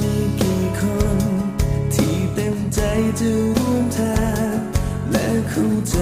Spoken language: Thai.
มีกี่คน ที่เต็มใจจะร่วมทางและเข้าใจ